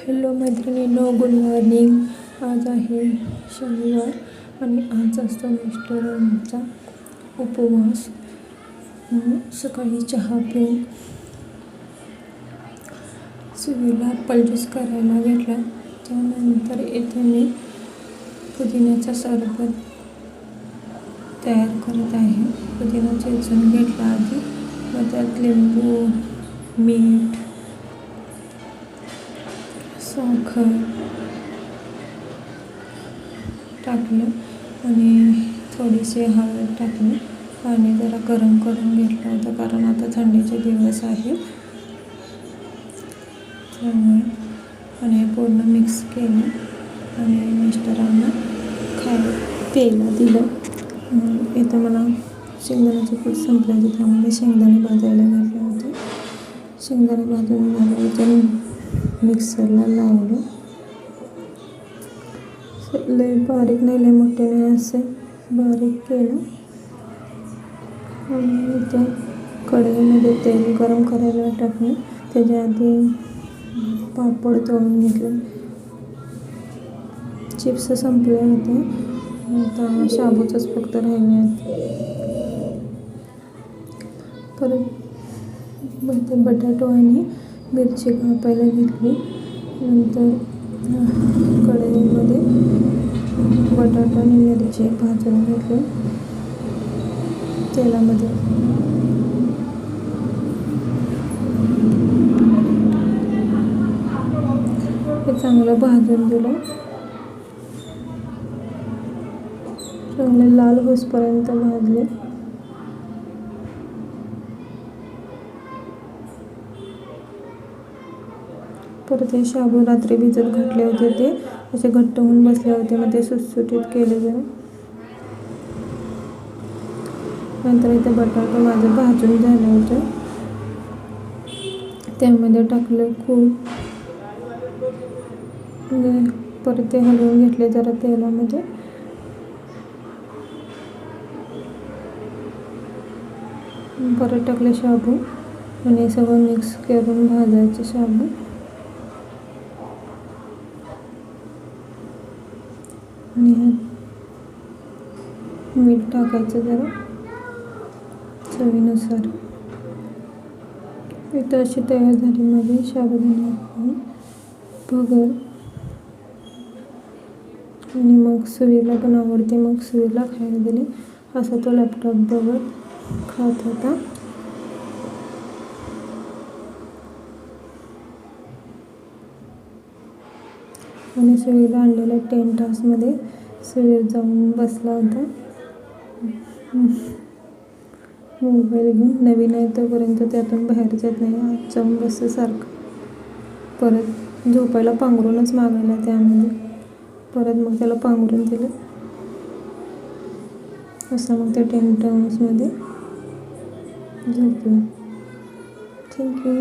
Hello मैत्रिणींनो good morning आज आहे शनिवार आणि आज असतो रेस्टॉरंटचा उपवास. सकाळी चहा पिऊन सुवीला पलजूस करायला घेतला. त्यानंतर इथे मी पुदिन्याचा सरबत तयार करत आहे. पुदिना चेचून घेतला आधी. मग त्यात लिंबू मीठ साखर टाकलं आणि थोडीशी हळद टाकली पाणी जरा गरम करून घेतलं होतं कारण आता थंडीचे दिवस आहेत. त्यामुळे आणि हे पूर्ण मिक्स केलं आणि मिस्टरांना खायला प्यायला दिलं. इथं मला शेंगदाण्याचे पीठ संपलं होतं त्यामुळे शेंगदाणे भाजायला घातले होते. शेंगदाणे भाजून झाल्यावर मिक्सरला लावलं. लय बारीक नाही लय मोठे नाही असे बारीक केलं. आणि त्या कढईमध्ये तेल गरम करायला टाकलं. त्याच्या आधी पापड तळून घेतलं. चिप्स संपले होते आता शाबूचंच फक्त राहिले आहेत. परत बटाटो आणि मिरची कापायला घेतली. नंतर कढईमध्ये बटाटा आणि मिरची भाजून घेतली. तेलामध्ये. हे चांगलं भाजून दिलं चांगले लाल होसपर्यंत भाजले. परत हे शाबू रात्री भिजत घातले होते ते. असे घट्ट होऊन बसले होते. मग ते सुटसुटीत केले जरा नंतर इथे बटाटा माझं भाजून झालं होतं. त्यामध्ये टाकलं खूप. परत ते हलवून घेतले जरा तेलामध्ये. परत टाकले शाबू. आणि सगळं मिक्स करून भाजायचे शाबू. आणि मीठ टाकायचं जरा चवीनुसार. इथं अशी तयार झाली माझी साबुदाणा भगर. आणि मग सुवीला पण आवडते मग सुवीला खायला दिली. असा तो लॅपटॉप बघत खात होता. आणि सुवीरला आणलेल्या टेंट हाऊसमध्ये. सुवीर जाऊन बसला होता. मोबाईल घेऊन नवीन आहे तोपर्यंत त्यातून बाहेर जात नाही. आज जाऊन बसतं सारखं परत झोपायला पांघरूनच मागायला त्यामध्ये म्हणजे. परत मग त्याला पांघरून दिलं. असं मग त्या टेंट हाऊसमध्ये. झोपलं. थँक्यू